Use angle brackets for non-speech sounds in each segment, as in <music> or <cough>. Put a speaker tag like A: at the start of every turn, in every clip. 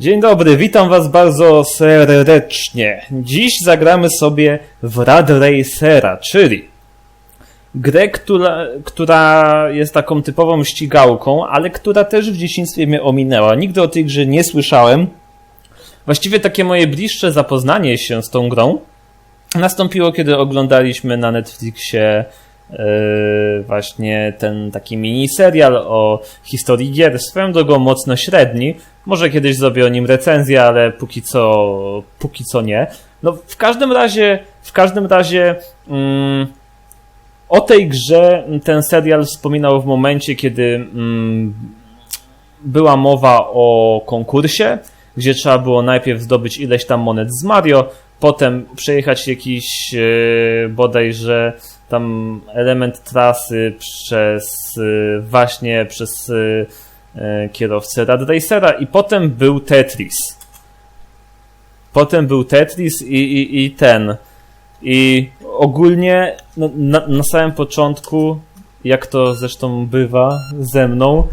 A: Dzień dobry, witam was bardzo serdecznie. Dziś zagramy sobie w Rad Racera, czyli grę, która, która jest taką typową ścigałką, ale która też w dzieciństwie mnie ominęła. Nigdy o tej grze nie słyszałem. Właściwie takie moje bliższe zapoznanie się z tą grą nastąpiło, kiedy oglądaliśmy na Netflixie właśnie ten taki mini serial o historii gier, swoją drogą mocno średni. Może kiedyś zrobię o nim recenzję, ale póki co, póki co nie. No w każdym razie, w każdym razie mm, o tej grze ten serial wspominał w momencie, kiedy mm, była mowa o konkursie, gdzie trzeba było najpierw zdobyć ileś tam monet z Mario, potem przejechać jakiś yy, bodajże tam element trasy przez y, właśnie przez y, y, kierowcę Rad Racera i potem był Tetris. Potem był Tetris i, i, i ten. I ogólnie no, na, na samym początku, jak to zresztą bywa ze mną,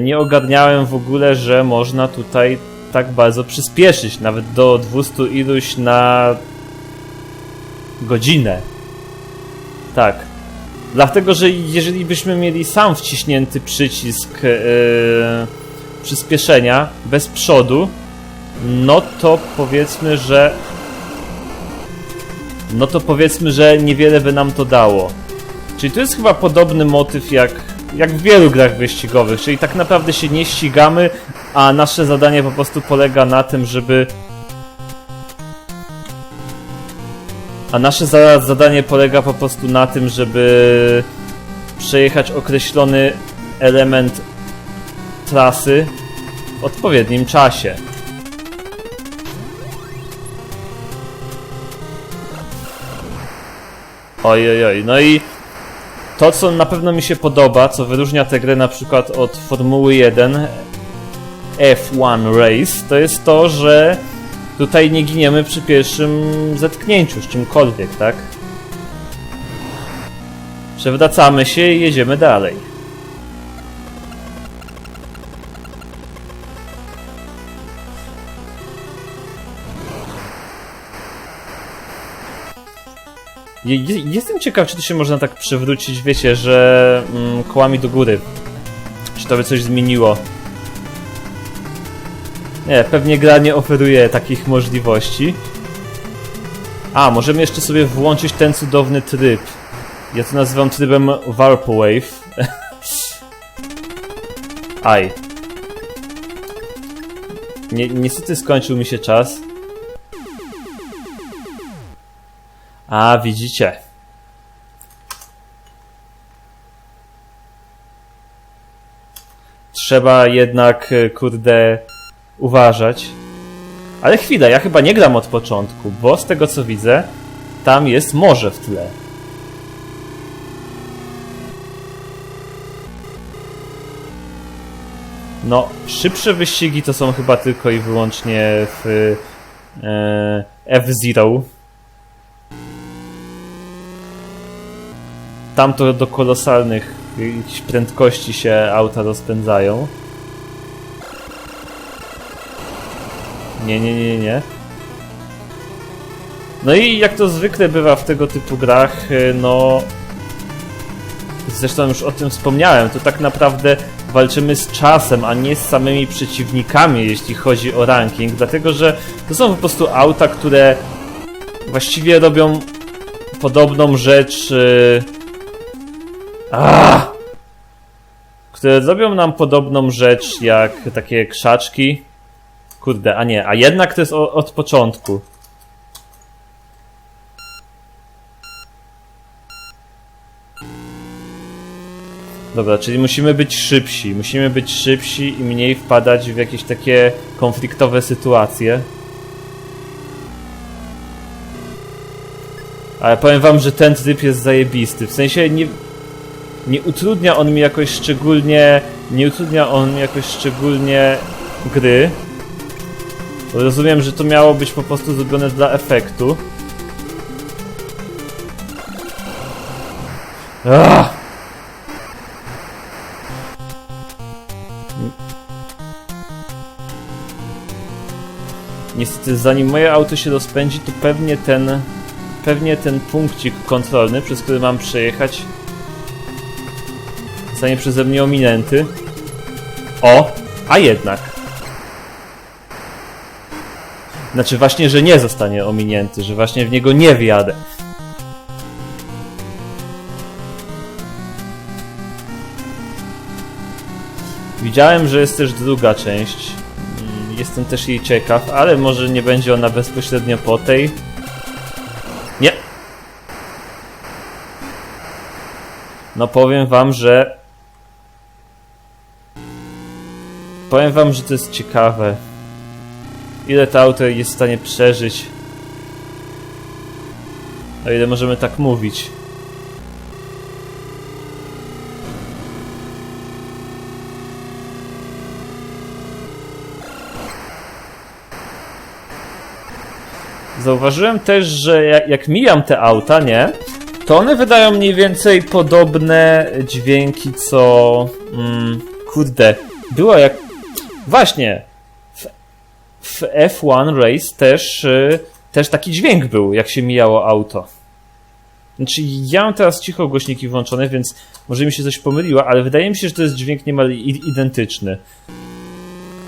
A: nie ogarniałem w ogóle, że można tutaj tak bardzo przyspieszyć, nawet do 200 iluś na godzinę. Tak. Dlatego, że jeżeli byśmy mieli sam wciśnięty przycisk yy, przyspieszenia bez przodu, no to powiedzmy, że no to powiedzmy, że niewiele by nam to dało. Czyli to jest chyba podobny motyw jak, jak w wielu grach wyścigowych, czyli tak naprawdę się nie ścigamy, a nasze zadanie po prostu polega na tym, żeby A nasze zadanie polega po prostu na tym, żeby przejechać określony element trasy w odpowiednim czasie. Oj, oj, oj. No i to, co na pewno mi się podoba, co wyróżnia tę grę na przykład od Formuły 1 F1 Race, to jest to, że tutaj nie giniemy przy pierwszym zetknięciu z czymkolwiek, tak? Przewracamy się i jedziemy dalej. Jestem ciekaw, czy to się można tak przewrócić, wiecie, że mm, kołami do góry. Czy to by coś zmieniło? Nie, pewnie gra nie oferuje takich możliwości. A, możemy jeszcze sobie włączyć ten cudowny tryb. Ja to nazywam trybem Warpwave. <laughs> Aj. Ni niestety skończył mi się czas. A, widzicie. Trzeba jednak, kurde, uważać. Ale chwila, ja chyba nie gram od początku, bo z tego co widzę, tam jest morze w tle. No, szybsze wyścigi to są chyba tylko i wyłącznie w e, F-Zero. Tam to do kolosalnych prędkości się auta rozpędzają. Nie, nie, nie, nie. No i jak to zwykle bywa w tego typu grach, y, no... Zresztą już o tym wspomniałem, to tak naprawdę walczymy z czasem, a nie z samymi przeciwnikami, jeśli chodzi o ranking, dlatego że to są po prostu auta, które właściwie robią podobną rzecz... Yy... Które robią nam podobną rzecz jak takie krzaczki, Kurde, a nie, a jednak to jest o, od początku. Dobra, czyli musimy być szybsi. Musimy być szybsi i mniej wpadać w jakieś takie konfliktowe sytuacje. Ale powiem wam, że ten tryb jest zajebisty. W sensie nie, nie utrudnia on mi jakoś szczególnie... Nie utrudnia on jakoś szczególnie gry. Rozumiem, że to miało być po prostu zrobione dla efektu. Ach! Niestety, zanim moje auto się rozpędzi, to pewnie ten... Pewnie ten punkcik kontrolny, przez który mam przejechać, zostanie przeze mnie ominęty. O! A jednak. Znaczy właśnie, że nie zostanie ominięty, że właśnie w niego nie wjadę. Widziałem, że jest też druga część. Mm, Jestem też jej ciekaw, ale może nie będzie ona bezpośrednio po tej. Nie. No powiem wam, że Powiem wam, że to jest ciekawe. Ile to auto jest w stanie przeżyć. O ile możemy tak mówić. Zauważyłem też, że jak, mijam te auta, nie? To one wydają mniej więcej podobne dźwięki, co. Mm, kurde. Było jak Właśnie. W, w F1 Race też, y, też taki dźwięk był, jak się mijało auto. Znaczy, ja mam teraz cicho głośniki włączone, więc może mi się coś pomyliło, ale wydaje mi się, że to jest dźwięk niemal identyczny.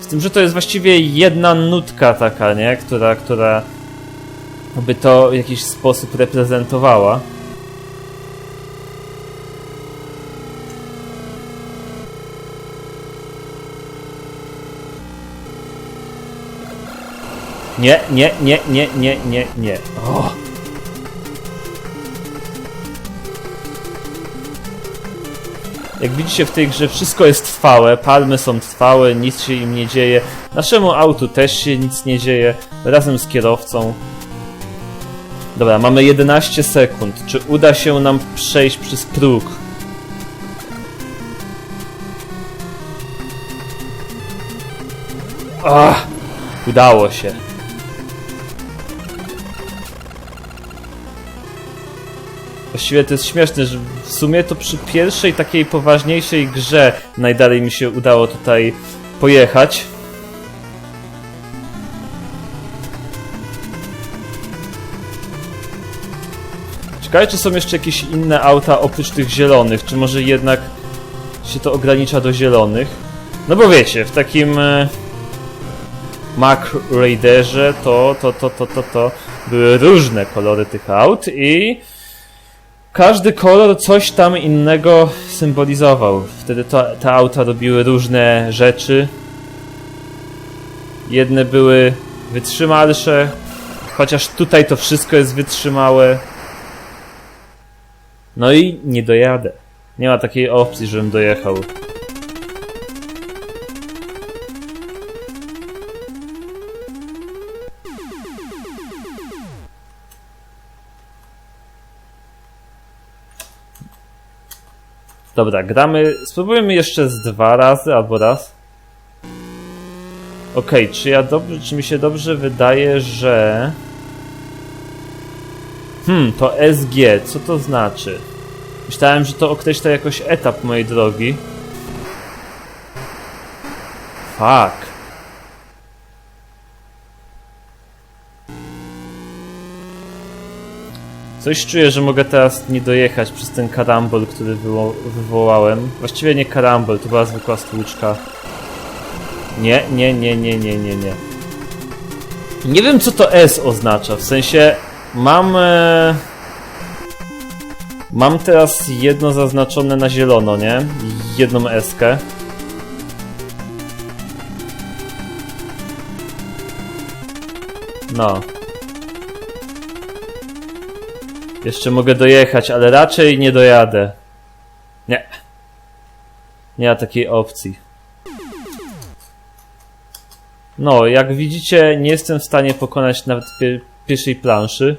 A: Z tym, że to jest właściwie jedna nutka taka, nie? Która, która by to w jakiś sposób reprezentowała. Nie, nie, nie, nie, nie, nie, nie. Jak widzicie w tej grze wszystko jest trwałe, palmy są trwałe, nic się im nie dzieje. Naszemu autu też się nic nie dzieje, razem z kierowcą. Dobra, mamy 11 sekund. Czy uda się nam przejść przez próg? Ach, udało się. Właściwie to jest śmieszne, że w sumie to przy pierwszej takiej poważniejszej grze najdalej mi się udało tutaj pojechać. Ciekawe, czy są jeszcze jakieś inne auta oprócz tych zielonych, czy może jednak się to ogranicza do zielonych? No bo wiecie, w takim e, Mac Raiderze to, to, to, to, to, to były różne kolory tych aut i każdy kolor coś tam innego symbolizował. Wtedy to, te auta robiły różne rzeczy. Jedne były wytrzymalsze, chociaż tutaj to wszystko jest wytrzymałe. No i nie dojadę. Nie ma takiej opcji, żebym dojechał. Dobra, gramy. Spróbujemy jeszcze z dwa razy albo raz. Okej, czy ja dobrze, czy mi się dobrze wydaje, że. Hmm, to SG, co to znaczy? Myślałem, że to określa jakoś etap mojej drogi. Fuck. Coś czuję, że mogę teraz nie dojechać przez ten karambol, który wywo wywołałem. Właściwie nie karambol, to była zwykła stłuczka. Nie, nie, nie, nie, nie, nie, nie. Nie wiem, co to S oznacza, w sensie mam... E... Mam teraz jedno zaznaczone na zielono, nie? Jedną S-kę. No. Jeszcze mogę dojechać, ale raczej nie dojadę. Nie. Nie ma takiej opcji. No, jak widzicie, nie jestem w stanie pokonać nawet pier pierwszej planszy.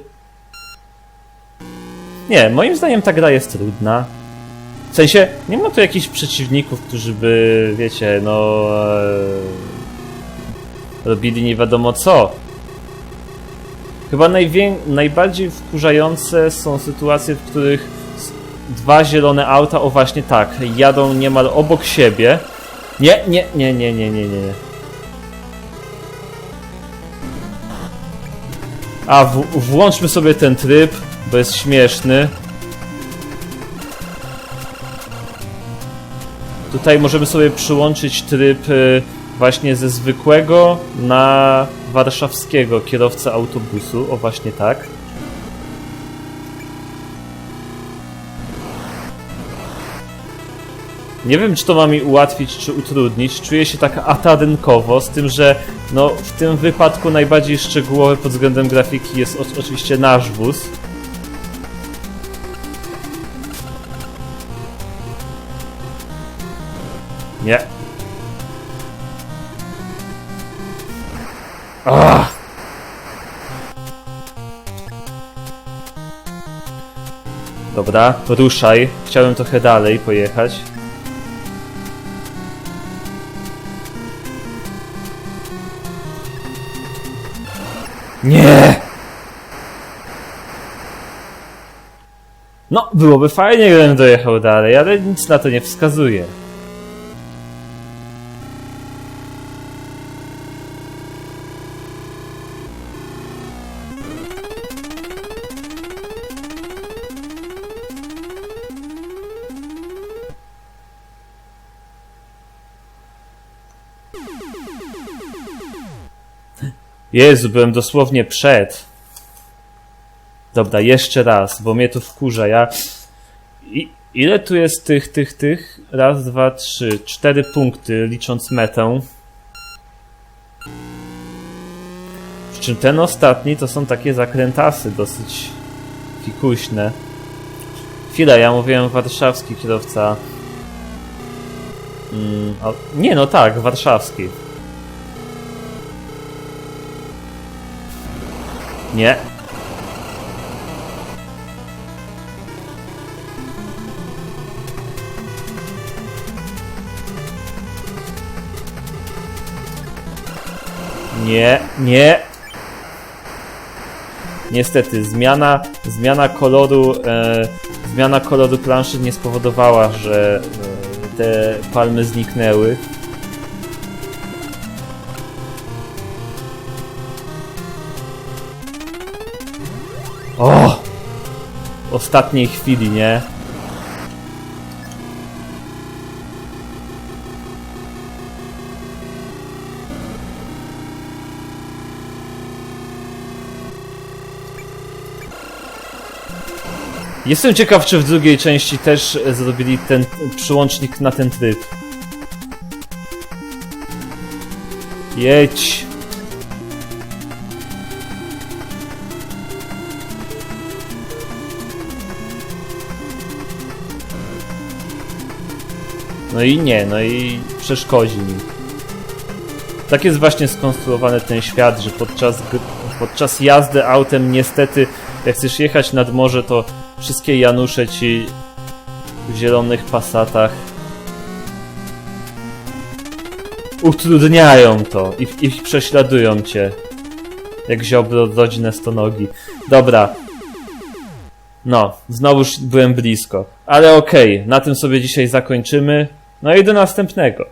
A: Nie, moim zdaniem ta gra jest trudna. W sensie, nie ma tu jakichś przeciwników, którzy by, wiecie, no... E, robili nie wiadomo co. Chyba najbardziej wkurzające są sytuacje, w których dwa zielone auta, o właśnie tak, jadą niemal obok siebie. Nie, nie, nie, nie, nie, nie, nie. nie. A, w, włączmy sobie ten tryb, bo jest śmieszny. Tutaj możemy sobie przyłączyć tryb y, właśnie ze zwykłego na warszawskiego kierowcę autobusu. O, właśnie tak. Nie wiem, czy to ma mi ułatwić, czy utrudnić. Czuję się tak atadynkowo, z tym, że no, w tym wypadku najbardziej szczegółowy pod względem grafiki jest o, oczywiście nasz wóz. Nie. Ach. Dobra, ruszaj. Chciałem trochę dalej pojechać. Nie! No, byłoby fajnie, gdybym dojechał dalej, ale nic na to nie wskazuje. Jezu, byłem dosłownie przed. Dobra, jeszcze raz, bo mnie to wkurza. Ja. I, ile tu jest tych, tych, tych? Raz, dwa, trzy, cztery punkty, licząc metę. Przy czym ten ostatni to są takie zakrętasy dosyć fikuśne. Chwila, ja mówiłem warszawski kierowca. Mm, nie, no tak, warszawski. Nie. Nie, nie. Niestety, zmiana, zmiana koloru, e, zmiana koloru planszy nie spowodowała, że e, te palmy zniknęły. Ostatniej chwili, nie? Jestem ciekaw, czy w drugiej części też zrobili ten przyłącznik na ten tryb. Jedź! No i nie, no i przeszkodzi mi. Tak jest właśnie skonstruowany ten świat, że podczas, podczas jazdy autem niestety, jak chcesz jechać nad morze, to wszystkie Janusze ci w zielonych pasatach utrudniają to i, i prześladują cię. Jak ziobro rodzinne stonogi. Dobra. No, znowuż byłem blisko. Ale okej, na tym sobie dzisiaj zakończymy. No i do następnego.